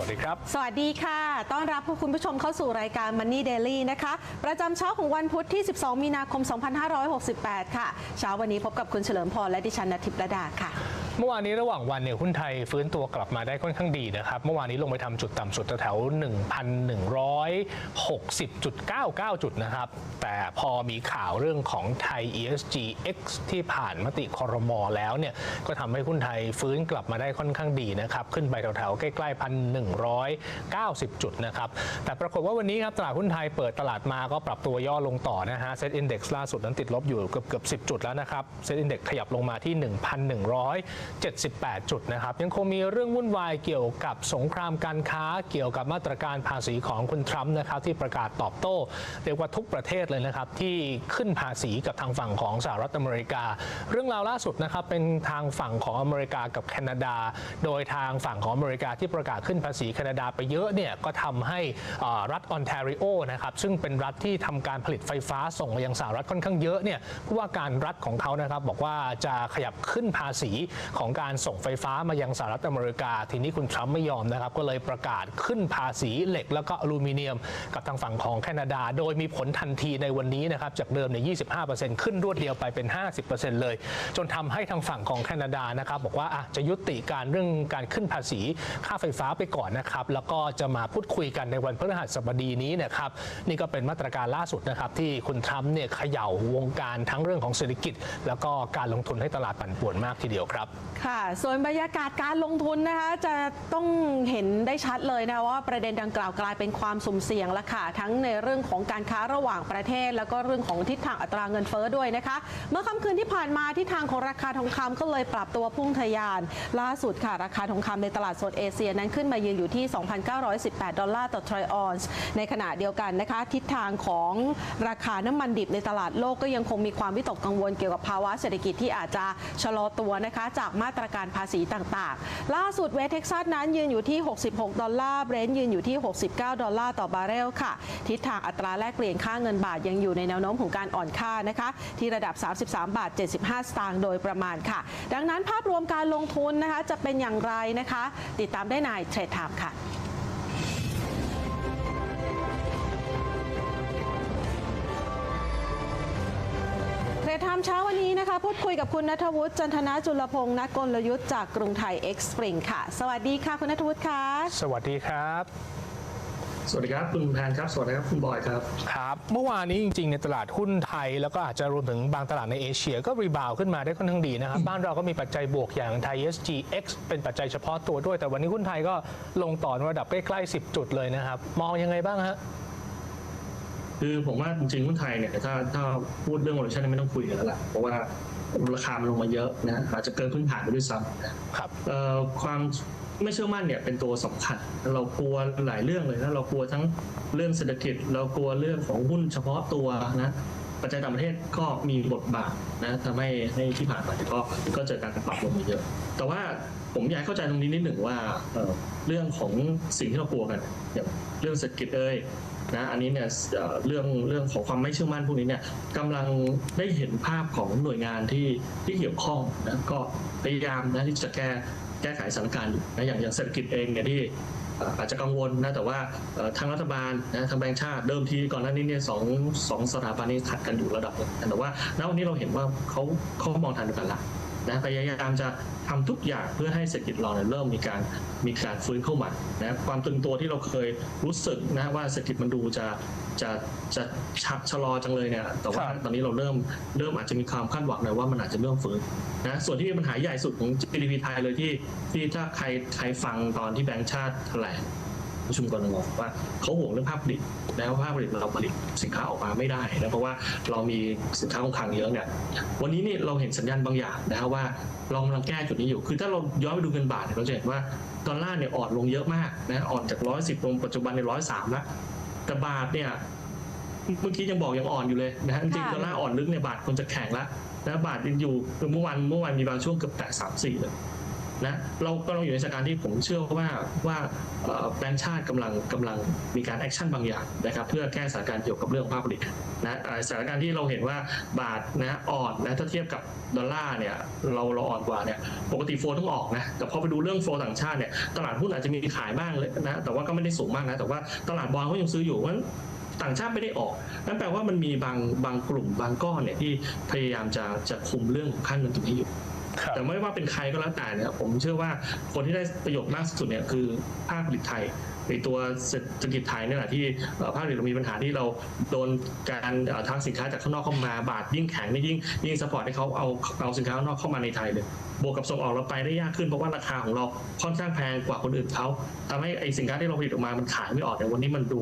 วัสดีครับ สวัสดีค่ะ ต้อนรับคุณผู้ชมเข้าสู่รายการ Money Daily นะคะ ประจำเช้าของวันพุธที่ 12 มีนาคม 2568 ค่ะ เช้าวันนี้พบกับคุณเฉลิมพรและดิฉันนทิพย์ระดาค่ะ เมื่อวานนี้ระหว่างวันเนี่ยหุ้นไทยฟื้นตัวกลับมาได้ค่อนข้างดีนะครับ เมื่อวานนี้ลงไปทำจุดต่ำสุดแถว1,160.99 จุดนะครับ แต่พอมีข่าวเรื่องของไทย ESG X ที่ผ่านมติคอรมอแล้วเนี่ยก็ทำให้หุ้นไทยฟื้นกลับมาได้ค่อนข้างดีนะครับ ขึ้นไปแถวๆใกล้ๆพันหนึ่ง190จุดนะครับ แต่ปรากฏว่าวันนี้ครับตลาดหุ้นไทยเปิดตลาดมาก็ปรับตัวย่อลงต่อนะฮะเซ็ตอินดี x ล่าสุดนั้นติดลบอยู่เกือบเกือบ10จุดแล้วนะครับเซ็ตอินดี x ขยับลงมาที่78 จุดนะครับ ยังคงมีเรื่องวุ่นวายเกี่ยวกับสงครามการค้าเกี่ยวกับมาตรการภาษีของคุณทรัมป์นะครับที่ประกาศตอบโต้เรียกว่าทุกประเทศเลยนะครับ ที่ขึ้นภาษีกับทางฝั่งของสหรัฐอเมริกา เรื่องราวล่าสุดนะครับเป็นทางฝั่งของอเมริกากับแคนาดา โดยทางฝั่งของอเมริกาที่ประกาศขึ้นภาษีแคนาดาไปเยอะเนี่ยก็ทำให้รัฐออนแทริโอนะครับซึ่งเป็นรัฐที่ทำการผลิตไฟฟ้าส่งมายังสหรัฐค่อนข้างเยอะเนี่ยผู้ว่าการรัฐของเขานะครับบอกว่าจะขยับขึ้นภาษีของการส่งไฟฟ้ามายังสหรัฐอเมริกา ทีนี้คุณทรัมป์ไม่ยอมนะครับ ก็เลยประกาศขึ้นภาษีเหล็ก แล้วก็อลูมิเนียม กับทางฝั่งของแคนาดา โดยมีผลทันทีในวันนี้นะครับ จากเดิมเนี่ย25%ขึ้นรวดเดียวไปเป็น 50%เลย จนทำให้ทางฝั่งของแคนาดานะครับบอกว่าจะยุติการเรื่องการขึ้นภาษีค่าไฟฟ้าไปก่อนนะครับ แล้วก็จะมาพูดคุยกันในวันพฤหัสบดีนี้นะครับนี่ก็เป็นมาตรการล่าสุดนะครับที่คุณทรัมป์เนี่ยเขย่าวงการทั้งเรื่องของเศรษฐกิจ แล้วก็การลงทุนให้ตลาดปั่นป่วนมากทีเดียวครับค่ะส่วนบรรยากาศการลงทุนนะคะจะต้องเห็นได้ชัดเลยนะว่าประเด็นดังกล่าวกลายเป็นความสุ่มเสี่ยงละค่ะทั้งในเรื่องของการค้าระหว่างประเทศ แล้วก็เรื่องของทิศทางอัตราเงินเฟ้อด้วยนะคะ เมื่อค่ำคืนที่ผ่านมาทิศทางของราคาทองคำก็เลยปรับตัวพุ่งทะยาน ล่าสุดค่ะราคาทองคำในตลาดสดเอเชียนั้นขึ้นมายืนอยู่ที่ 2,918 ดอลลาร์ต่อทรอยออนซ์ในขณะเดียวกันนะคะ ทิศทางของราคาน้ำมันดิบในตลาดโลกก็ยังคงมีความวิตกกังวลเกี่ยวกับภาวะเศรษฐกิจที่อาจจะชะลอตัวนะคะจากมาตรการภาษีต่างๆ ล่าสุดเวสเท็กซัสนั้นยืนอยู่ที่ 66 ดอลลาร์ เบรนท์ยืนอยู่ที่ 69 ดอลลาร์ต่อบาร์เรลค่ะ ทิศทางอัตราแลกเปลี่ยนค่าเงินบาทยังอยู่ในแนวโน้มของการอ่อนค่านะคะ ที่ระดับ 33 บาท 75 สตางค์โดยประมาณค่ะ ดังนั้นภาพรวมการลงทุนนะคะจะเป็นอย่างไรนะคะ ติดตามได้ในเทรดไทม์ค่ะ เทรดไทม์เช้าวันนี้นะคะ พูดคุยกับคุณนัทวุฒิจันทนาจุลพงศ์นักกลยุทธ์จากกรุงไทยเอ็กซ์ปริงค่ะ สวัสดีค่ะคุณนัทวุฒิค่ะ สวัสดีครับ สวัสดีครับคุณแพนครับ สวัสดีครับคุณบอยครับ ครับ เมื่อวานนี้จริงๆ ในตลาดหุ้นไทย แล้วก็อาจจะรวมถึงบางตลาดในเอเชียก็รีบาวขึ้นมาได้ค่อนข้างดีนะครับ บ้านเราก็มีปัจจัยบวกอย่างไทย SGX เป็นปัจจัยเฉพาะตัวด้วย แต่วันนี้หุ้นไทยก็ลงต่อระดับใกล้ๆ10 จุดเลยนะครับ มองยังไงบ้างฮะ คือผมว่าจริงๆหุ้นไทยเนี่ยถ้าถ้าพูดเรื่อง valuation เนี่ยไม่ต้องคุยกันแล้วล่ะเพราะว่าราคามันลงมาเยอะนะอาจจะเกินพื้นฐานไปด้วยซ้ำนะครับเอ่อความไม่เชื่อมั่นเนี่ยเป็นตัวสำคัญ เรากลัวหลายเรื่องเลยนะเรากลัวทั้งเรื่องเศรษฐกิจ เรากลัวเรื่องของหุ้นเฉพาะตัวนะปัจจัยต่างประเทศก็มีบทบาทนะทำให้ให้ที่ผ่านมาก็ก็เจอการปรับลงมาเยอะ แต่ว่าผมอยากให้เข้าใจตรงนี้นิดหนึ่งว่าเอ่อเรื่องของสิ่งที่เรากลัวกันอย่างเรื่องเศรษฐกิจเอ่ย นะอันนี้เนี่ยเรื่องเรื่องของความไม่เชื่อมั่นพวกนี้เนี่ยกำลังได้เห็นภาพของหน่วยงานที่ที่เกี่ยวข้องนะก็พยายามนะที่จะแก้แก้ไขสถานการณ์อยู่นะอย่างอย่างเศรษฐกิจเองเนี่ยที่อาจจะกังวลนะแต่ว่าทางรัฐบาลนะทางแบงก์ชาติเดิมทีก่อนหน้านี้เนี่ยสองสองสถาบันนี้ขัดกันอยู่ระดับหนึ่งแต่ว่าณวันนี้เราเห็นว่าเขาเขามองทางเดียวกันละ นะพยายามจะทำทุกอย่างเพื่อให้เศรษฐกิจเราเนี่ยเริ่มมีการมีการฟื้นเข้ามานะความตึงตัวที่เราเคยรู้สึกนะว่าเศรษฐกิจมันดูจะจะจะชะชะลอจังเลยเนี่ยแต่ว่าครับตอนนี้เราเริ่มเริ่มอาจจะมีความคาดหวังเลยว่ามันอาจจะเริ่มฟื้นนะส่วนที่เป็นปัญหาใหญ่สุดของ GDP ไทยเลยที่ที่ถ้าใครใครฟังตอนที่แบงก์ชาติแถลง ประชุมกรงว่าเขาห่วงเรื่องภาพผลิตแล้วภาพผลิตเราผลิตสินค้าออกมาไม่ได้นะเพราะว่าเรามีสินค้าคงคลังเยอะเนี่ยวันนี้นี่เราเห็นสัญญาณบางอย่างนะครับว่าเรากำลังแก้จุดนี้อยู่ คือถ้าเราย้อนไปดูเงินบาทเนี่ยเราจะเห็นว่าดอลลาร์เนี่ยอ่อนลงเยอะมากนะอ่อนจากร้อยสิบลงปัจจุบันในร้อยสามแล้วแต่บาทเนี่ยเมื่อกี้ยังบอกยังอ่อนอยู่เลยนะฮะจริงๆค่ะดอลลาร์อ่อนลึกเนี่ยบาทควรจะแข็งแล้วนะบาทยังอยู่เมื่อวานเมื่อวานมีบางช่วงเกือบแตะสามสี่เลย นะเราก็เราอยู่ในสถานการณ์ที่ผมเชื่อว่าว่าแบงก์ชาติกำลังกำลังมีการแอคชั่นบางอย่างนะครับเพื่อแก้สถานการณ์เกี่ยวกับเรื่องภาคผลิตนะสถานการณ์ที่เราเห็นว่าบาทนะอ่อนนะถ้าเทียบกับดอลลาร์เนี่ยเราเราอ่อนกว่าเนี่ยปกติโฟลต้องออกนะแต่พอไปดูเรื่องโฟลต่างชาติเนี่ยตลาดหุ้นอาจจะมีขายบ้างเลยนะแต่ว่าก็ไม่ได้สูงมากนะแต่ว่าตลาดบอลเขายังซื้ออยู่เพราะต่างชาติไม่ได้ออก นั่นแปลว่ามันมีบางบางกลุ่มบางก้อนเนี่ยที่พยายามจะจะคุมเรื่องของค่าเงินตรงนี้อยู่ แต่ไม่ว่าเป็นใครก็แล้วแต่เนี่ยผมเชื่อว่าคนที่ได้ประโยชน์มากสุดเนี่ยคือภาคผลิตไทย ในตัวเศรษฐกิจไทยเนี่ยแหละที่ภาคผลิตเรามีปัญหาที่เราโดนการทางสินค้าจากข้างนอกเข้ามาบาทยิ่งแข็งนี่ยิ่งยิ่งสปอร์ตให้เขาเอาเอาสินค้าข้างนอกเข้ามาในไทยเลยบวกกับส่งออกเราไปได้ยากขึ้นเพราะว่าราคาของเราค่อนข้างแพงกว่าคนอื่นเขาทำให้ไอสินค้าที่เราผลิตออกมามันขายไม่ออกในวันนี้มันดู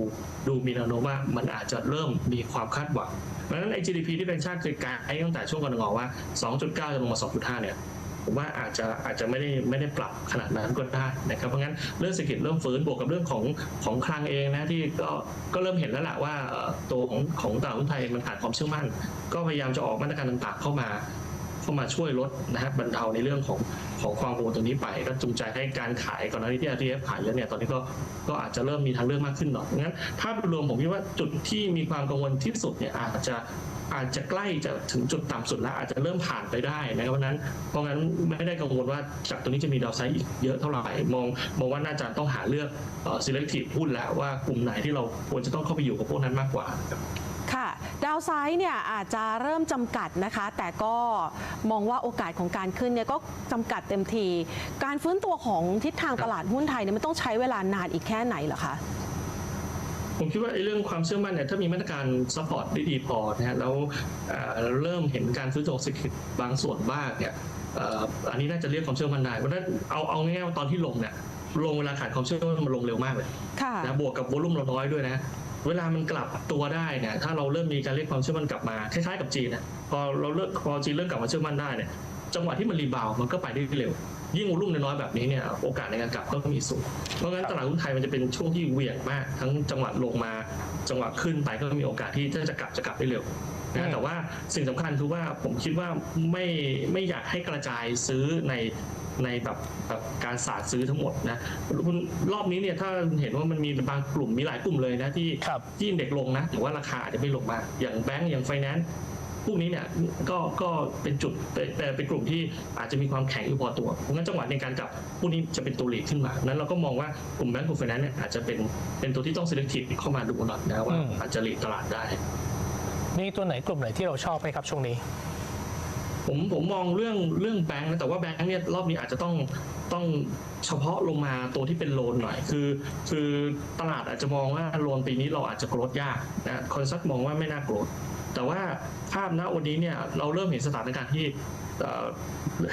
ดูมีแนวโน้มว่ามันอาจจะเริ่มมีความคาดหวังเพราะฉะนั้นไอ GDP ที่เป็นชาติเคยกายตั้งแต่ช่วงก่อนงอว่า 2.9 จะลงมา 2.5 เนี่ย ผมว่าอาจจะอาจจะไม่ได้ไม่ได้ปรับขนาดนั้นก็ได้นะครับเพราะงั้นเรื่องเศรษฐกิจเริ่มฟื้นบวกกับเรื่องของของคลังเองนะที่ก็ก็เริ่มเห็นแล้วแหละว่าตัวของของตลาดหุ้นไทยมันขาดความเชื่อมั่น ก็พยายามจะออกมาตรการต่างๆเข้ามาเข้ามาช่วยลดนะครับบรรเทาในเรื่องของของความกังวลตรงนี้ไปก็จูงใจให้การขายก่อนหน้านี้ที่ RTF ขายเยอะเนี่ยตอนนี้ก็ก็อาจจะเริ่มมีทางเลือกมากขึ้นหน่อยงั้นภารวมผมคิดว่าจุดที่มีความกังวลที่สุดเนี่ยอาจจะ อาจจะใกล้จะถึงจุดต่ำสุดแล้วอาจจะเริ่มผ่านไปได้นะครับเพราะนั้นเพราะงั้นไม่ได้กังวลว่าจากตัวนี้จะมีดาวไซด์อีกเยอะเท่าไหร่มองมองว่าน่าจะต้องหาเลือกเอ่อ selective หุ้นแล้วว่ากลุ่มไหนที่เราควรจะต้องเข้าไปอยู่กับพวกนั้นมากกว่าค่ะดาวไซด์เนี่ยอาจจะเริ่มจำกัดนะคะ แต่ก็มองว่าโอกาสของการขึ้นเนี่ยก็จำกัดเต็มที การฟื้นตัวของทิศทางตลาดหุ้นไทยเนี่ยมันต้องใช้เวลานานอีกแค่ไหนเหรอคะ ผมคิดว่าไอ้เรื่องความเชื่อมั่นเนี่ยถ้ามีมาตรการซัพพอร์ตได้ดีพอนะฮะแล้วเอ่อเริ่มเห็นการซื้อตัวเศรษฐกิจบางส่วนบ้างเนี่ยเอ่ออันนี้น่าจะเรียกความเชื่อมั่นได้เพราะฉะนั้นเอาเอาง่ายๆว่าตอนที่ลงเนี่ยลงเวลาขาดความเชื่อมั่นมันลงเร็วมากเลยค่ะนะบวกกับวอลุ่มเราน้อยด้วยนะเวลามันกลับตัวได้เนี่ยถ้าเราเริ่มมีการเรียกความเชื่อมั่นกลับมาคล้ายๆกับจีนนะพอเราเลิกพอจีนเริ่มกลับมาเชื่อมั่นได้เนี่ยจังหวะที่มันรีบาวด์มันก็ไปได้เร็ว ยิ่งวอลุ่มน้อยๆแบบนี้เนี่ยโอกาสในการกลับก็มีสูง เพราะงั้นตลาดหุ้นไทยมันจะเป็นช่วงที่เหวี่ยงมาก ทั้งจังหวะลงมาจังหวะขึ้นไปก็มีโอกาสที่ถ้าจะกลับจะกลับได้เร็วอืนะมแต่ว่าสิ่งสำคัญคือว่าผมคิดว่าไม่ไม่อยากให้กระจายซื้อในในแบบแบบการสาดซื้อทั้งหมดนะคุณรอบนี้เนี่ยถ้าเห็นว่ามันมีบางกลุ่มมีหลายกลุ่มเลยนะที่ครับที่เด็กลงนะแต่ว่าราคาอาจจะไม่ลงมากอย่างแบงก์อย่างไฟแนนซ์ พวกนี้เนี่ยก็ก็เป็นจุดแต่แต่เป็นกลุ่มที่อาจจะมีความแข็งอยู่พอตัวเพราะงั้นจังหวะในการกลับพวกนี้จะเป็นตัวหลีกขึ้นมานั้นเราก็มองว่ากลุ่มแบงก์กลุ่มไฟแนนซ์เนี่ยอาจจะเป็นเป็นตัวที่ต้อง selective เข้ามาดูหน่อยนะว่าอืมอาจจะหลีกตลาดได้มีตัวไหนกลุ่มไหนที่เราชอบไหมครับช่วงนี้ผมผมมองเรื่องเรื่องแบงค์นะแต่ว่าแบงค์เนี่ยรอบนี้อาจจะต้องต้องเฉพาะลงมาตัวที่เป็นโลนหน่อยคือ คือตลาดอาจจะมองว่าโลนปีนี้เราอาจจะโกรธยากนะคอนซัลท์มองว่าไม่น่าโกรธ แต่ว่าภาพณวันนี้เนี่ยเราเริ่มเห็นสถานการณ์ที่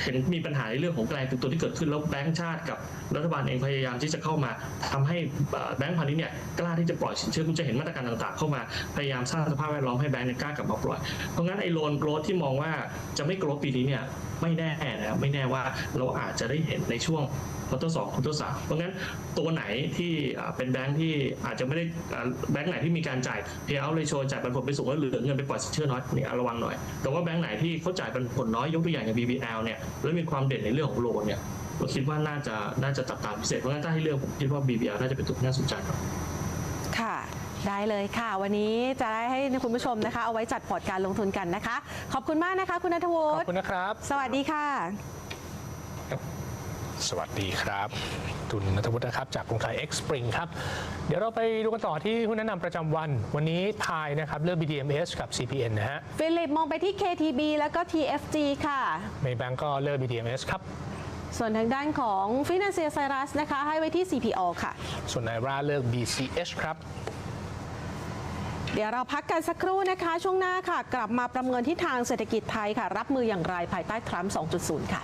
เห็นมีปัญหาในเรื่องของแกลงตึงตัวที่เกิดขึ้นแล้วแบงก์ชาติกับรัฐบาลเองพยายามที่จะเข้ามาทำให้แบงก์พาณิชย์เนี่ยกล้าที่จะปล่อยสินเชื่อคุณจะเห็นมาตรการต่างๆ เข้ามาพยายามสร้างสภาพแวดล้อมให้แบงก์เนี่ยกล้ากลับมาปล่อยเพราะงั้นไอ้โลนโกรธที่มองว่าจะไม่โกรธปีนี้เนี่ยไม่แน่นะครับไม่แน่ว่าเราอาจจะได้เห็นในช่วงควอเตอร์สองควอเตอร์สามเพราะงั้นตัวไหนที่เป็นแบงค์ที่อาจจะไม่ได้แบงค์ไหนที่มีการจ่าย payout ratio จ่ายปันผลไปสูงแล้วเหลือเงินไปปล่อยสินเชื่อน้อยเนี่ยระวังหน่อย แต่ว่าแบงค์ไหนที่เขาจ่ายปันผลน้อยยกตัวอย่างอย่าง BBL เนี่ยแล้วมีความเด่นในเรื่องของโลนเนี่ยเราคิดว่าน่าจะน่าจะจับตาพิเศษเพราะงั้นถ้าให้เลือกผมคิดว่า BBL น่าจะเป็นตัวที่น่าสนใจครับค่ะได้เลยค่ะ วันนี้จะได้ให้คุณผู้ชมนะคะ เอาไว้จัดพอร์ตการลงทุนกันนะคะ ขอบคุณมากนะคะ คุณนัทวุขอบฒิคุณนะครับ สวัสดีค่ะ สวัสดีครับทุนนัทวุฒินะครับ จากกรุงไทย X Spring ครับ เดี๋ยวเราไปดูกันต่อที่หุ้นแนะนำประจำวัน วันนี้ทายนะครับเลือก BDMs กับ CPN นะฮะฟิลิปมองไปที่ KTB แล้วก็ TFG ค่ะ เมย์แบงก็เลือก BDMs ครับ ส่วนทางด้านของ Financial Cyrus นะคะ ให้ไว้ที่ CPO ค่ะ ส่วนไนราเลือก BCH ครับ เดี๋ยวเราพักกันสักครู่นะคะ ช่วงหน้าค่ะ กลับมาประเมินทิศทางเศรษฐกิจไทยค่ะ รับมืออย่างไรภายใต้ทรัมป์ 2.0 ค่ะ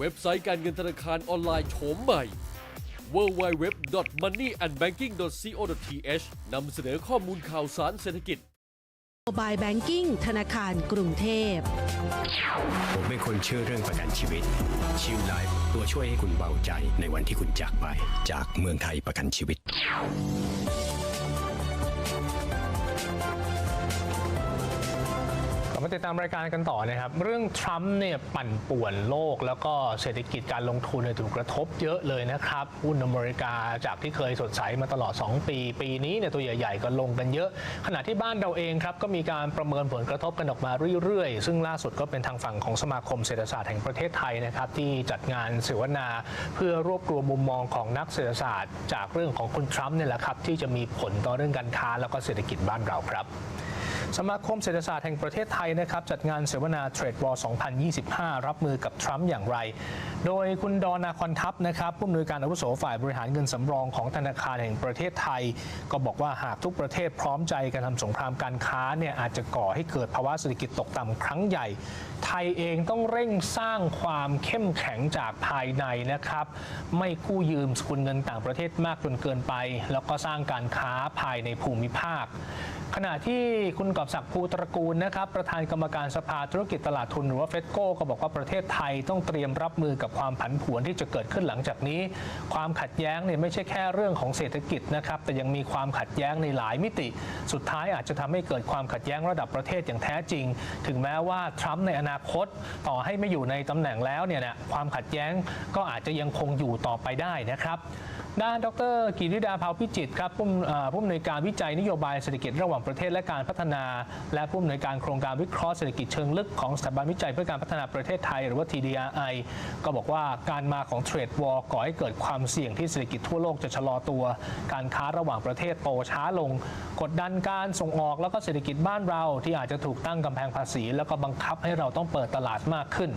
เว็บไซต์การเงินธนาคารออนไลน์โฉมใหม่ www.moneyandbanking.co.th นำเสนอข้อมูลข่าวสารเศรษฐกิจโมบายแบงกิ้งธนาคารกรุงเทพ ผมเป็นคนเชื่อเรื่องประกันชีวิต ชิวไลฟ์ตัวช่วยให้คุณเบาใจในวันที่คุณจากไป จากเมืองไทยประกันชีวิต ติดตามรายการกันต่อนะครับ เรื่องทรัมป์เนี่ยปั่นป่วนโลก แล้วก็เศรษฐกิจการลงทุนเนี่ยถูกกระทบเยอะเลยนะครับหุ้นอเมริกาจากที่เคยสดใสมาตลอด 2 ปี ปีนี้เนี่ยตัวใหญ่ๆก็ลงกันเยอะ ขณะที่บ้านเราเองครับก็มีการประเมินผลกระทบกันออกมาเรื่อยๆ ซึ่งล่าสุดก็เป็นทางฝั่งของสมาคมเศรษฐศาสตร์แห่งประเทศไทยนะครับที่จัดงานเสวนา เพื่อรวบรวมมุมมองของนักเศรษฐศาสตร์ จากเรื่องของคุณทรัมป์เนี่ยแหละครับที่จะมีผลต่อเรื่องการค้าแล้วก็เศรษฐกิจบ้านเราครับ สมาคมเศรษฐศาสตร์แห่งประเทศไทยนะครับจัดงานเสวนาเทรดวอล2025 รับมือกับทรัมป์อย่างไร โดยคุณดอนนาคอนทัพนะครับผู้อำนวยการอาวุโสฝ่ายบริหารเงินสำรองของธนาคารแห่งประเทศไทย ก็บอกว่าหากทุกประเทศพร้อมใจกันทำสงครามการค้าเนี่ยอาจจะก่อให้เกิดภาวะเศรษฐกิจตกต่ำครั้งใหญ่ ไทยเองต้องเร่งสร้างความเข้มแข็งจากภายในนะครับ ไม่กู้ยืมสกุลเงินต่างประเทศมากจนเกินไป แล้วก็สร้างการค้าภายในภูมิภาค ขณะที่คุณกอบศักดิ์ภูตระกูลนะครับ ประธานกรรมการสภาธุรกิจตลาดทุนหรือว่าเฟดโก้ก็บอกว่าประเทศไทยต้องเตรียมรับมือกับความผันผวนที่จะเกิดขึ้นหลังจากนี้ ความขัดแย้งเนี่ยไม่ใช่แค่เรื่องของเศรษฐกิจนะครับแต่ยังมีความขัดแย้งในหลายมิติ สุดท้ายอาจจะทำให้เกิดความขัดแย้งระดับประเทศอย่างแท้จริง ถึงแม้ว่าทรัมป์ในอนาาคต ต่อให้ไม่อยู่ในตำแหน่งแล้วเนี่ยนะความขัดแย้งก็อาจจะยังคงอยู่ต่อไปได้นะครับ ด้านดรกิติดาภาวพิจิตครับผู้เอ่อผู้อำนวยการวิจัยนโยบายเศรษฐกิจระหว่างประเทศและการพัฒนา และผู้อำนวยการโครงการวิเคราะห์เศรษฐกิจเชิงลึกของสถาบันวิจัยเพื่อการพัฒนาประเทศไทยหรือว่า TDRI ก็บอกว่าการมาของเทรดวอร์ก่อให้เกิดความเสี่ยงที่เศรษฐกิจทั่วโลกจะชะลอตัว การค้าระหว่างประเทศโตช้าลง กดดันการส่งออกแล้วก็เศรษฐกิจบ้านเราที่อาจจะถูกตั้งกำแพงภาษี แล้วก็บังคับให้เราต้องเปิดตลาดมากขึ้น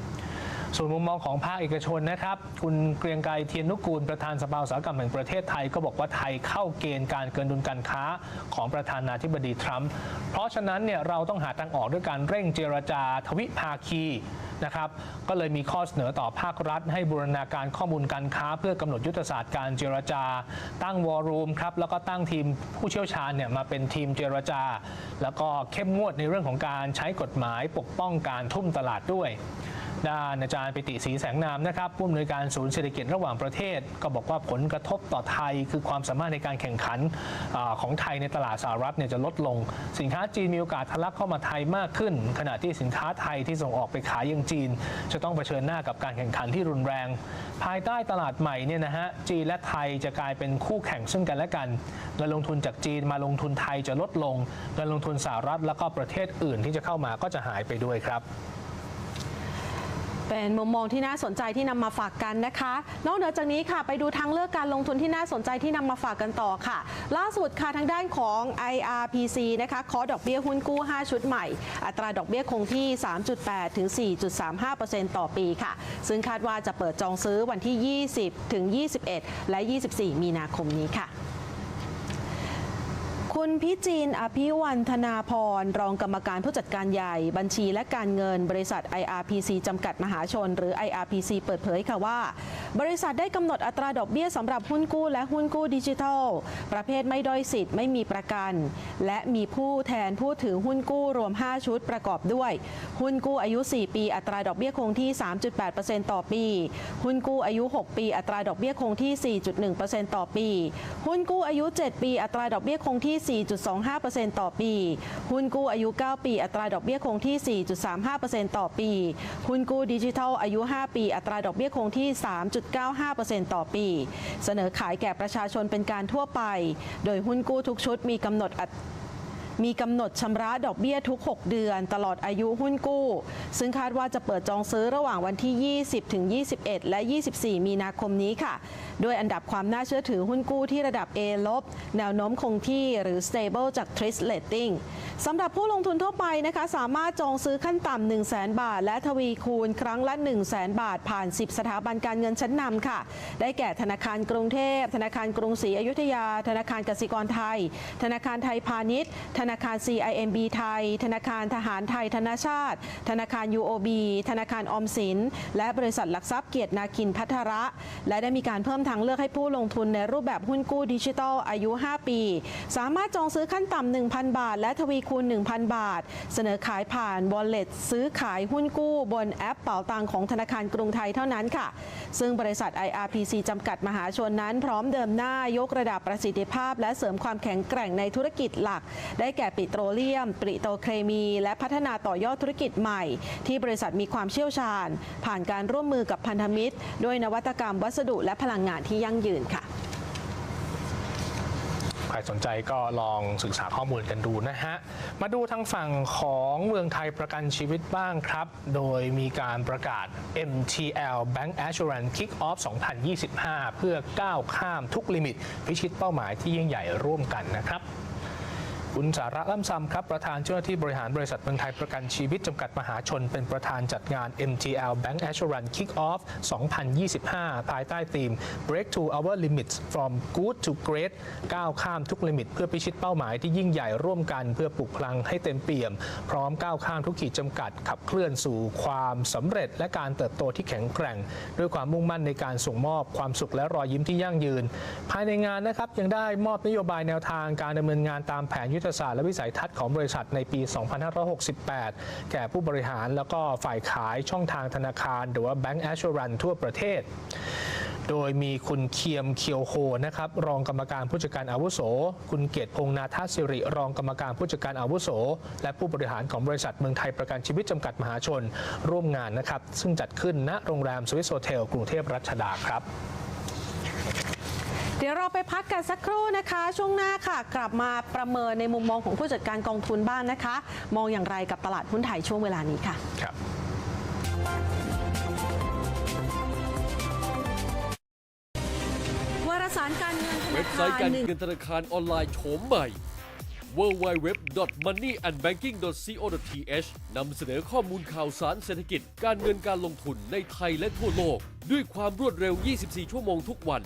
ส่วนมุมมองของภาคเอกชนนะครับ คุณเกรียงไกรเทียนนุกูลประธานสภาอุตสาหกรรมแห่งประเทศไทยก็บอกว่าไทยเข้าเกณฑ์การเกินดุลการค้าของประธานาธิบดีทรัมป์เพราะฉะนั้นเนี่ยเราต้องหาทางออกด้วยการเร่งเจรจาทวิภาคีนะครับก็เลยมีข้อเสนอต่อภาครัฐ ให้บูรณาการข้อมูลการค้า เพื่อกำหนดยุทธศาสตร์การเจรจา ตั้งวอรูมครับแล้วก็ตั้งทีมผู้เชี่ยวชาญเนี่ยมาเป็นทีมเจรจา แล้วก็เข้มงวดในเรื่องของการใช้กฎหมายปกป้องการทุ่มตลาดด้วย ด้านอาจารย์ปิติศรีแสงนามนะครับผู้อำนวยการศูนย์เศรษฐกิจระหว่างประเทศ ก็บอกว่าผลกระทบต่อไทยคือความสามารถในการแข่งขันอของไทยในตลาดสหรัฐเนี่ยจะลดลง สินค้าจีนมีโอกาสทะลักเข้ามาไทยมากขึ้น ขณะที่สินค้าไทยที่ส่งออกไปขายยังจีน จะต้องเผชิญหน้ากับการแข่งขันที่รุนแรง ภายใต้ตลาดใหม่เนี่ยนะฮะจีนและไทยจะกลายเป็นคู่แข่งซึ่งกันและกันเงินลงทุนจากจีนมาลงทุนไทยจะลดลงเงินลงทุนสหรัฐแล้วก็ประเทศอื่นที่จะเข้ามาก็จะหายไปด้วยครับ เป็นมุมมองที่น่าสนใจที่นำมาฝากกันนะคะ นอกเหนือจากนี้ค่ะ ไปดูทางเลือกการลงทุนที่น่าสนใจที่นำมาฝากกันต่อค่ะ ล่าสุดค่ะทางด้านของ IRPC นะคะขอดอกเบี้ยหุ้นกู้ 5 ชุดใหม่ อัตราดอกเบี้ยคงที่ 3.8 ถึง 4.35%ต่อปีค่ะ ซึ่งคาดว่าจะเปิดจองซื้อวันที่ 20 ถึง 21 และ 24 มีนาคมนี้ค่ะ คุณพิจินอภิวันธนาพร รองกรรมการผู้จัดการใหญ่ บัญชีและการเงินบริษัท IRPC จำกัดมหาชน หรือ IRPC เปิดเผยค่ะว่า บริษัทได้กำหนดอัตราดอกเบี้ยสำหรับหุ้นกู้และหุ้นกู้ดิจิทัล ประเภทไม่ด้อยสิทธิ์ไม่มีประกัน และมีผู้แทนผู้ถือหุ้นกู้รวม 5 ชุดประกอบด้วย หุ้นกู้อายุ 4 ปี อัตราดอกเบี้ยคงที่ 3.8%ต่อปี หุ้นกู้อายุ 6 ปี อัตราดอกเบี้ยคงที่ 4.1%ต่อปี หุ้นกู้อายุ 7 ปี อัตราดอกเบี้ยคงที่4.25%ต่อปี หุ้นกู้อายุ 9 ปี อัตราดอกเบี้ยคงที่ 4.35%ต่อปี หุ้นกู้ดิจิทัลอายุ 5 ปี อัตราดอกเบี้ยคงที่ 3.95%ต่อปี เสนอขายแก่ประชาชนเป็นการทั่วไป โดยหุ้นกู้ทุกชุดมีกำหนดอัต มีกำหนดชำระดอกเบี้ยทุก 6 เดือน ตลอดอายุหุ้นกู้ ซึ่งคาดว่าจะเปิดจองซื้อระหว่างวันที่ 20 ถึง 21 และ 24 มีนาคมนี้ค่ะ ด้วยอันดับความน่าเชื่อถือหุ้นกู้ที่ระดับ A ลบ แนวโน้มคงที่หรือ stable จาก TRIS Rating สำหรับผู้ลงทุนทั่วไปนะคะ สามารถจองซื้อขั้นต่ำ 1 0 0 0 0 0บาท และทวีคูณครั้งละ 1 0 0 0 0 0บาท ผ่าน 10 สถาบันการเงินชั้นนำค่ะ ได้แก่ธนาคารกรุงเทพ ธนาคารกรุงศรีอยุธยา ธนาคารกสิกรไทย ธนาคารไทยพาณิชย์นาคาร CIMB ไทย ธนาคารทหารไทยธนาชาติ ธนาคาร UOB ธนาคารออมสิน และบริษัทหลักทรัพย์เกียรตินาคินพัทระ และได้มีการเพิ่มทางเลือกให้ผู้ลงทุนในรูปแบบหุ้นกู้ดิจิทัลอายุ 5 ปี สามารถจองซื้อขั้นต่ำ1,000 บาท และทวีคูณ 1,000 บาท เสนอขายผ่าน Wallet ซื้อขายหุ้นกู้บนแอปเป๋าตังของธนาคารกรุงไทยเท่านั้นค่ะ ซึ่งบริษัท IRPC จำกัดมหาชนนั้น พร้อมเดิมหน้ายกระดับประสิทธิภาพ และเสริมความแข็งแกร่งในธุรกิจหลัก ได้แก่ปิโตรเลียม ปริโตเคมี และพัฒนาต่อยอดธุรกิจใหม่ ที่บริษัทมีความเชี่ยวชาญ ผ่านการร่วมมือกับพันธมิตร ด้วยนวัตกรรมวัสดุและพลังงานที่ยั่งยืนค่ะใครสนใจก็ลองศึกษาข้อมูลกันดูนะฮะ มาดูทางฝั่งของเมืองไทยประกันชีวิตบ้างครับ โดยมีการประกาศ MTL Bank Assurance Kick Off 2025 เพื่อก้าวข้ามทุกลิมิต พิชิตเป้าหมายที่ยิ่งใหญ่ร่วมกันนะครับ คุณสาระล่ำซำครับประธานเจ้าหน้าที่บริหารบริษัทเมืองไทยประกันชีวิตจำกัดมหาชน เป็นประธานจัดงาน MTL Bank Assurance Kick Off 2025 ภายใต้ธีม Break to Our Limits from Good to Great ก้าวข้ามทุกลิมิต เพื่อพิชิตเป้าหมายที่ยิ่งใหญ่ร่วมกันเพื่อปลุกพลังให้เต็มเปี่ยม พร้อมก้าวข้ามทุกขีดจำกัด ขับเคลื่อนสู่ความสำเร็จและการเติบโตที่แข็งแกร่ง ด้วยความมุ่งมั่นในการส่งมอบความสุขและรอยยิ้มที่ยั่งยืน ภายในงานนะครับยังได้มอบนโยบายแนวทางการดำเนินงานตามแผนยุทธศาสตร์และวิสัยทัศน์ของบริษัทในปี 2568 แก่ผู้บริหารแล้วก็ฝ่ายขายช่องทางธนาคาร หรือว่า Bank Assurance ทั่วประเทศ โดยมีคุณเคียมเคียวโฮนะครับรองกรรมการผู้จัดการอาวุโส คุณเกียรติพงษ์นาทสิริ รองกรรมการผู้จัดการอาวุโส และผู้บริหารของบริษัทเมืองไทยประกันชีวิตจำกัดมหาชนร่วมงานนะครับ ซึ่งจัดขึ้นณโรงแรมสวิสโฮเทลกรุงเทพรัชดาครับ เดี๋ยวเราไปพักกันสักครู่นะคะ ช่วงหน้าค่ะ กลับมาประเมินในมุมมองของผู้จัดการกองทุนบ้างนะคะ มองอย่างไรกับตลาดหุ้นไทยช่วงเวลานี้ค่ะครับวารสารการเงินธเว็นาบไซคารต์การหนึ่งเงินธนาคารออนไลน์โฉมใหม่ www.moneyandbanking.co.th นำเสนอข้อมูลข่าวสารเศรษฐกิจ การเงินการลงทุนในไทยและทั่วโลก ด้วยความรวดเร็ว 24 ชั่วโมงทุกวันค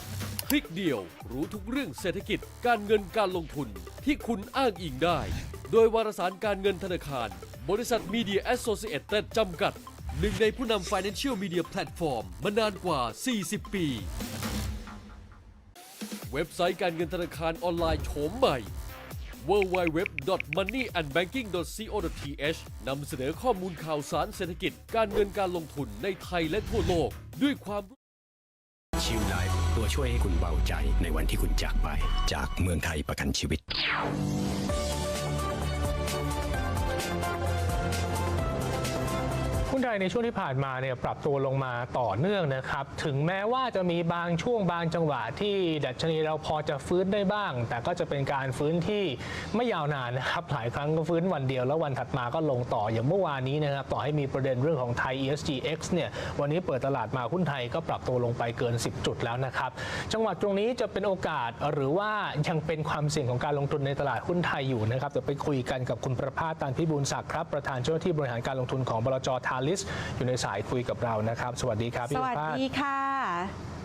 ลิกเดียว รู้ทุกเรื่องเศรษฐกิจการเงินการลงทุนที่คุณอ้างอิงได้ โดยวารสารการเงินธนาคาร บริษัทมีเดียแอสโซเชตเต็ดจำกัด หนึ่งในผู้นำ Financial Media Platform มานานกว่า 40 ปี เว็บไซต์การเงินธนาคารออนไลน์โฉมใหม่ www.moneyandbanking.co.th นำเสนอข้อมูลข่าวสารเศรษฐกิจการเงินการลงทุนในไทยและทั่วโลก ด้วยความชิลไลฟ ตัวช่วยให้คุณเบาใจในวันที่คุณจากไป จากเมืองไทยประกันชีวิต ยในช่วงที่ผ่านมาเนี่ยปรับตัวลงมาต่อเนื่องนะครับ ถึงแม้ว่าจะมีบางช่วงบางจังหวะที่ดัชนีเราพอจะฟื้นได้บ้าง แต่ก็จะเป็นการฟื้นที่ไม่ยาวนานนะครับหลายครั้งก็ฟื้นวันเดียวแล้ววันถัดมาก็ลงต่ออย่างเมื่อวานนี้นะครับต่อให้มีประเด็นเรื่องของไทย ESGX เนี่ยวันนี้เปิดตลาดมาหุ้นไทยก็ปรับตัวลงไปเกิน 10 จุดแล้วนะครับจังหวะตรงนี้จะเป็นโอกาสหรือว่ายังเป็นความเสี่ยงของการลงทุนในตลาดหุ้นไทยอยู่นะครับเดี๋ยวไปคุยกันกับคุณประภาสตานพิบูลศักดิ์ครับประธานเจ้าหน้าที่บริหารการลงทุนของบลจทาลิสอยู่ในสายคุยกับเรานะครับ สวัสดีครับสพี่ปวัระสภาส ดีค่ะ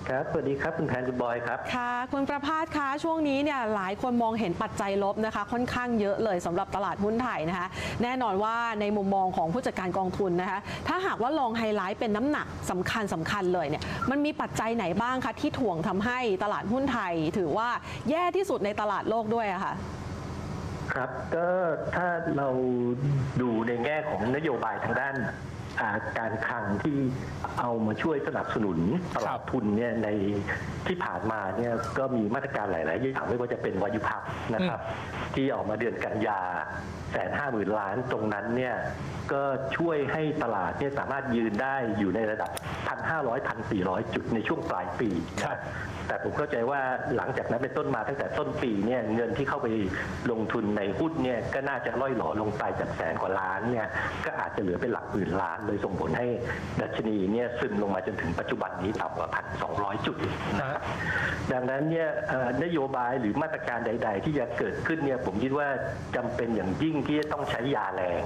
ครับ สวัสดีครับ คุณแพนคุณบอยครับ ค่ะคุณประภาสคะช่วงนี้เนี่ยหลายคนมองเห็นปัจจัยลบนะคะ ค่อนข้างเยอะเลยสำหรับตลาดหุ้นไทยนะคะ แน่นอนว่าในมุมมองของผู้จัดการกองทุนนะคะ ถ้าหากว่าลองไฮไลท์เป็นน้ำหนักสำคัญสำคัญเลยเนี่ยมันมีปัจจัยไหนบ้างคะที่ถ่วงทำให้ตลาดหุ้นไทย ถือว่าแย่ที่สุดในตลาดโลกด้วยอะค่ะคครับ ก็ถ้าเราดูในแง่ของนโยบายทางด้านอ่า การคลังที่เอามาช่วยสนับสนุนตครัลาบดทุนเนี่ยในที่ผ่านมาเนี่ยก็มีมาตรการหลายๆอย่างไม่ว่าจะเป็นวายุพักนะครับ ที่ออกมาเดือนกันยาแสนห้าหมื่นล้านตรงนั้นเนี่ยก็ช่วยให้ตลาดเนี่ยสามารถยืนได้อยู่ในระดับ 1,500 1,400 จุดในช่วงปลายปีครับ แต่ผมเข้าใจว่าหลังจากนั้นเป็นต้นมาตั้งแต่ต้นปีเนี่ยเงินที่เข้าไปลงทุนในหุ้นเนี่ยก็น่าจะล่อยหล่อลงไปจากแสนกว่าล้านเนี่ยก็อาจจะเหลือเป็นหลักหมื่นล้านเลยส่งผลให้ดัชนีเนี่ยซึมลงมาจนถึงปัจจุบันนี้ต่ำกว่าพันสองจุดนะครับดังนั้นเนี่ยเอ่อนโยบายหรือมาตรการใด ๆ ที่จะเกิดขึ้นเนี่ยผมคิดว่าจำเป็นอย่างยิ่งที่จะต้องใช้ยาแรง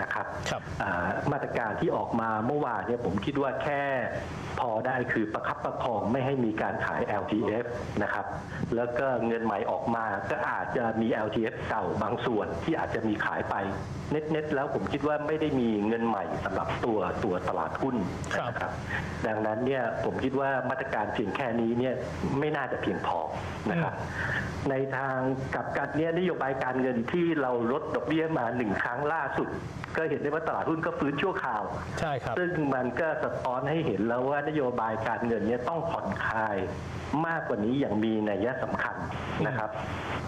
นะครับครับอ่ามาตรการที่ออกมาเมื่อวานเนี่ยผมคิดว่าแค่พอได้คือประคับประคองไม่ให้มีการขาย LTF นะครับ แล้วก็เงินใหม่ออกมาก็อาจจะมี LTF เก่าบางส่วนที่อาจจะมีขายไป เน็ตๆแล้วผมคิดว่าไม่ได้มีเงินใหม่สำหรับตัวตัวตลาดหุ้นครับนะครับ ดังนั้นเนี่ยผมคิดว่ามาตรการเพียงแค่นี้เนี่ยไม่น่าจะเพียงพอนะครับ ในทางกลับกันเนี่ยนโยบายการเงินที่เราลดดอกเบี้ยมาหนึ่งครั้งล่าสุดก็เห็นได้ว่าตลาดหุ้นก็ฟื้นชั่วคราว ใช่ครับ ซึ่งมันก็สะท้อนให้เห็นแล้วว่านโยบายการเงินเนี่ยต้องผ่อนคลายมากกว่านี้อย่างมีนัยสำคัญนะครับ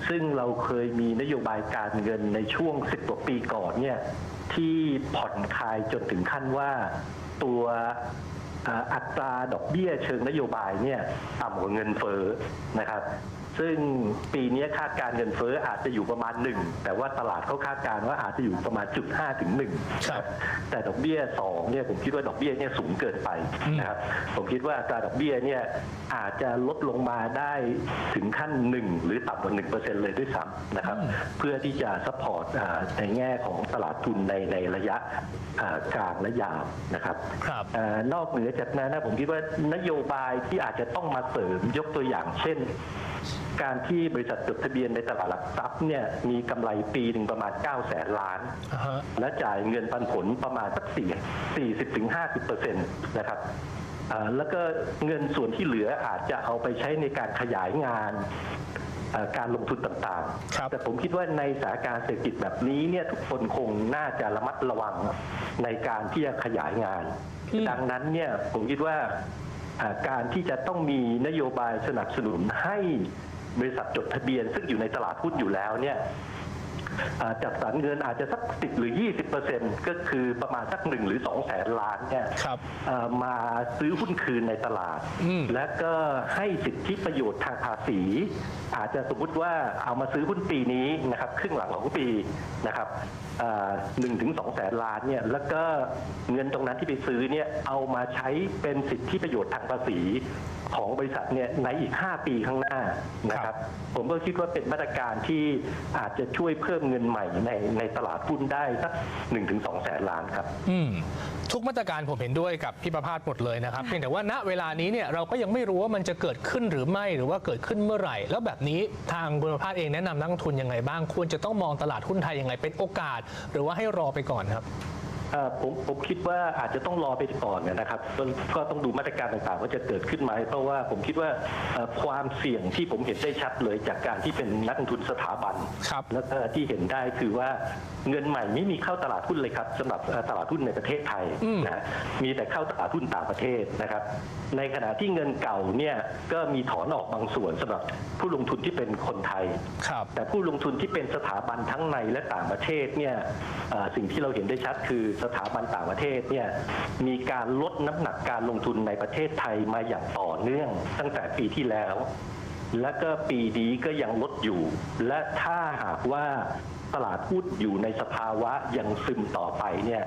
ซึ่งเราเคยมีนโยบายการเงินในช่วง 10กว่าปีก่อนเนี่ยที่ผ่อนคลายจนถึงขั้นว่าตัวอ่าอัตราดอกเบี้ยเชิงนโยบายเนี่ยต่ำกว่าเงินเฟ้อนะครับ ซึ่งปีนี้คาดการณ์เงินเฟ้ออาจจะอยู่ประมาณหนึ่งแต่ว่าตลาดเขาคาดการณ์ว่าอาจจะอยู่ประมาณจุดห้าถึงหนึ่งครับแต่ดอกเบี้ยสองเนี่ยผมคิดว่าดอกเบี้ยเนี่ยสูงเกินไปนะครับผมคิดว่าอัตราดอกเบี้ยเนี่ยอาจจะลดลงมาได้ถึงขั้นหนึ่งหรือต่ำกว่าหนึ่งเปอร์เซ็นต์เลยด้วยซ้ำนะครับ เพื่อที่จะซัพพอร์ตอ่าในแง่ของตลาดทุนในในระยะอ่ากลางและยาวนะครับครับเอ่อนอกเหนือจากนั้นนะผมคิดว่านโยบายที่อาจจะต้องมาเสริมยกตัวอย่างเช่นการที่บริษัทจดทะเบียนในตลาดหลักทรัพย์เนี่ยมีกำไรปีหนึ่งประมาณ 9 0 0แสนล้าน อ่าฮะ และจ่ายเงินปันผลประมาณสักสี่สี่สิบถึงห้าสิบเปอร์เซ็นต์นะครับอ่าแล้วก็เงินส่วนที่เหลืออาจจะเอาไปใช้ในการขยายงานเอ่อการลงทุนต่างครับ ๆ แต่ผมคิดว่าในสถานการณ์เศรษฐกิจแบบนี้เนี่ยทุกคนคงน่าจะระมัดระวังในการที่จะขยายงาน ดังนั้นเนี่ยผมคิดว่าอ่า การที่จะต้องมีนโยบายสนับสนุนให้บริษัทจดทะเบียน ซึ่งอยู่ในตลาดหุ้นอยู่แล้วเนี่ย จัดสรรเงินอาจจะสักสิบหรือ 20เปอร์เซ็นต์ก็คือประมาณสักหนึ่งหรือสองแสนล้านเนี่ยครับอ่ามาซื้อหุ้นคืนในตลาดอืมและก็ให้สิทธิประโยชน์ทางภาษี อาจจะสมมุติว่าเอามาซื้อหุ้นปีนี้นะครับครึ่งหลังของปีนะครับหนึ่งถึงสองแสนล้านเนี่ยแล้วก็เงินตรงนั้นที่ไปซื้อเนี่ยเอามาใช้เป็นสิทธิประโยชน์ทางภาษีของบริษัทเนี่ยในอีก 5 ปีข้างหน้านะครับ ผมก็คิดว่าเป็นมาตรการที่อาจจะช่วยเพิ่มเงินใหม่ในในตลาดหุ้นได้สักหนึ่งถึงสองแสนล้านครับ อืมทุกมาตรการผมเห็นด้วยกับพี่ประภาสหมดเลยนะครับ เพียงแต่ว่าณเวลานี้เนี่ยเราก็ยังไม่รู้ว่ามันจะเกิดขึ้นหรือไม่หรือว่าเกิดขึ้นเมื่อไหร่ แล้วแบบนี้ทางคุณประภาสเองแนะนำนักลงทุนยังไงบ้าง ควรจะต้องมองตลาดหุ้นไทยยังไงเป็นโอกาส หรือว่าให้รอไปก่อนครับ ผมผมคิดว่าอาจจะต้องรอไปก่อนนะครับก็ก็ต้องดูมาตรการต่างๆว่าจะเกิดขึ้นไหมเพราะว่าผมคิดว่าเอ่อความเสี่ยงที่ผมเห็นได้ชัดเลยจากการที่เป็นนักลงทุนสถาบันครับแล้วก็ที่เห็นได้คือว่าเงินใหม่ไม่มีเข้าตลาดหุ้นเลยครับสำหรับเอ่อตลาดหุ้นในประเทศไทยอืมนะมีแต่เข้าตลาดหุ้นต่างประเทศนะครับ ในขณะที่เงินเก่าเนี่ยก็มีถอนออกบางส่วนสำหรับผู้ลงทุนที่เป็นคนไทยครับแต่ผู้ลงทุนที่เป็นสถาบันทั้งในและต่างประเทศเนี่ยเอ่อสิ่งที่เราเห็นได้ชัดคือสถาบันต่างประเทศเนี่ยมีการลดน้ำหนักการลงทุนในประเทศไทยมาอย่างต่อเนื่อง ตั้งแต่ปีที่แล้ว และก็ปีนี้ก็ยังลดอยู่ และถ้าหากว่าตลาดหุ้นอยู่ในสภาวะยังซึมต่อไปเนี่ย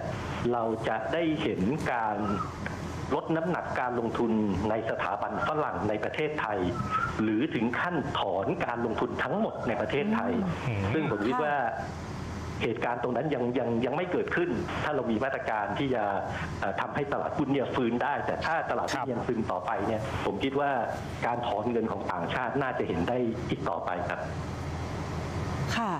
เราจะได้เห็นการลดน้ำหนักการลงทุนในสถาบันฝรั่งในประเทศไทย หรือถึงขั้นถอนการลงทุนทั้งหมดในประเทศไทย ซึ่งผมคิดว่า เหตุการณ์ตรงนั้นยังยังยังไม่เกิดขึ้น ถ้าเรามีมาตรการที่จะเอ่อทำให้ตลาดหุ้นเนี่ยฟื้นได้ แต่ถ้าตลาดหุ้ครันบยังซึมต่อไปเนี่ย ผมคิดว่าการถอนเงินของต่างชาติน่าจะเห็นได้อีกต่อไปครับ ค่ะ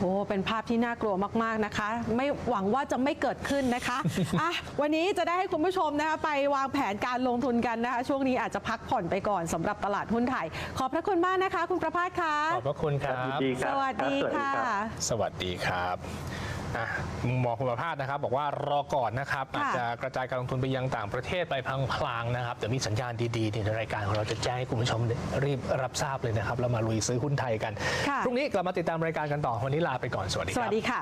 โอ้เป็นภาพที่น่ากลัวมาก ๆ นะคะ ไม่หวังว่าจะไม่เกิดขึ้นนะคะอะวันนี้จะได้ให้คุณผู้ชมนะคะไปวางแผนการลงทุนกันนะคะ ช่วงนี้อาจจะพักผ่อนไปก่อนสำหรับตลาดหุ้นไทย ขอบพระคุณมากนะคะ คุณประภาสค่ะ ขอบพระคุณครับยินดีคสรับวัสดีครับค่ะสวัสดีครับ สวัสดีครับ อะมุมมองคุณประภาสนะครับ บอกว่ารอก่อนนะครับค่ะอาจจะกระจายการลงทุนไปยังต่างประเทศไปพลางๆนะครับเดี๋ยวมีสัญญาณดีๆในรายการของเราจะแจ้งให้คุณผู้ชมรีบรับทราบเลยนะครับแล้วมาลุยซื้อหุ้นไทยกันค่ะ พรุ่งนี้กลับมาติดตามรายการกันต่อวันนี้ลาไปก่อนสวัสดีสควัรัสบดีค่ะ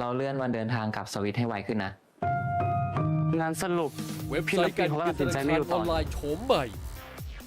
เราเลื่อนวันเดินทางกลับสวิตให้ไวขึ้นนะ งานสรุป เว็บพี่ไซละต์ปีการเขาเงิก็นตัดธสินนาใจไม่คารอยู่อต่ออนไลน์โฉมใหม่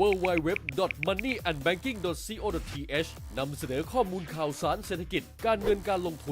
www.moneyandbanking.co.th นำเสนอข้อมูลข่าวสารเศรษฐกิจ การเงินการลงทุน